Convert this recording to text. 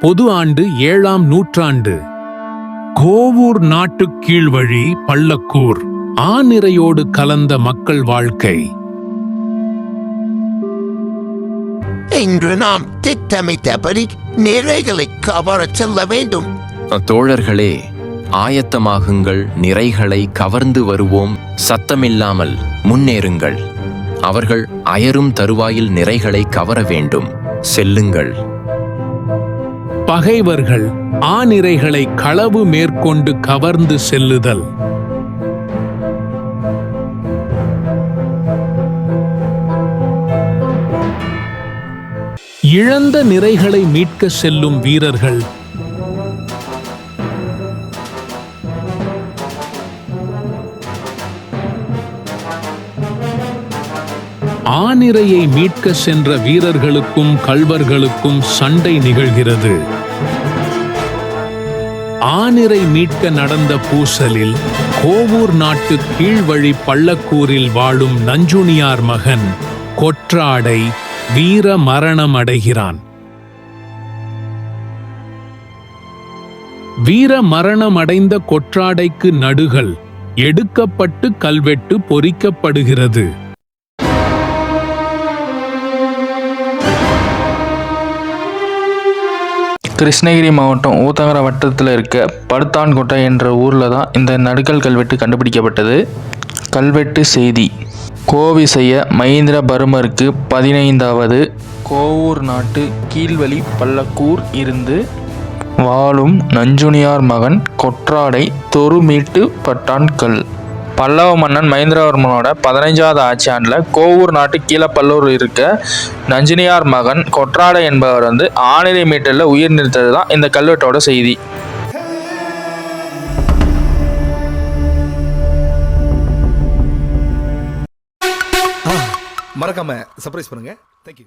பொது ஆண்டு ஏழாம் நூற்றாண்டு. கோவூர் நாட்டுக் கீழ்வழி பள்ளக்கூர் ஆநிறையோடு கலந்த மக்கள் வாழ்க்கை. இன்று நாம் திட்டமிட்டபடி நிறைகளை கவரச் செல்ல வேண்டும். தோழர்களே ஆயத்தமாகுங்கள் நிறைகளை கவர்ந்து வருவோம் சத்தமில்லாமல் முன்னேறுங்கள். அவர்கள் அயரும் தருவாயில் நிறைகளை கவர வேண்டும். செல்லுங்கள். பகைவர்கள் ஆநிறைகளை களவு மேற்கொண்டு கவர்ந்து செல்லுதல். இழந்த நிறைகளை மீட்க செல்லும் வீரர்கள் ஆனிரையை மீட்க சென்ற வீரர்களுக்கும் கள்வர்களுக்கும் சண்டை நிகழ்கிறது. ஆனிரை மீட்க நடந்த பூசலில் கோவூர் நாட்டு கீழ்வழி பள்ளக்கூரில் வாழும் நஞ்சுனியார் மகன் கொற்றாடை வீர மரணம் அடைகிறான். வீர மரணம் அடைந்த கொற்றாடைக்கு நடுகள் எடுக்கப்பட்டு கல்வெட்டு பொறிக்கப்படுகிறது. கிருஷ்ணகிரி மாவட்டம் ஊத்தங்கர வட்டத்தில் இருக்க படுத்தான்கோட்டை என்ற ஊரில் தான் இந்த நடுக்கல் கல்வெட்டு கண்டுபிடிக்கப்பட்டது. கல்வெட்டு செய்தி. கோவிசைய மகேந்திரபர்மருக்கு பதினைந்தாவது கோவூர் நாட்டு கீழ்வழி பல்லக்கூர் இருந்து வாழும் நஞ்சுனியார் மகன் கொற்றாடை தொறுமீட்டு பட்டான்கல். பல்லவ மன்னன் மகேந்திரவர்மனோட பதினைஞ்சாவது ஆட்சி ஆண்டில் கோவூர் நாட்டு கீழப்பல்லூர் இருக்க நஞ்சினியார் மகன் கொற்றாடை என்பவர் வந்து ஆணிரை மீட்டரில் உயிர் நிறுத்தது தான் இந்த கல்வெட்டோட செய்தி. மறக்காம சர்ப்ரைஸ் பண்ணுங்க. தேங்க்யூ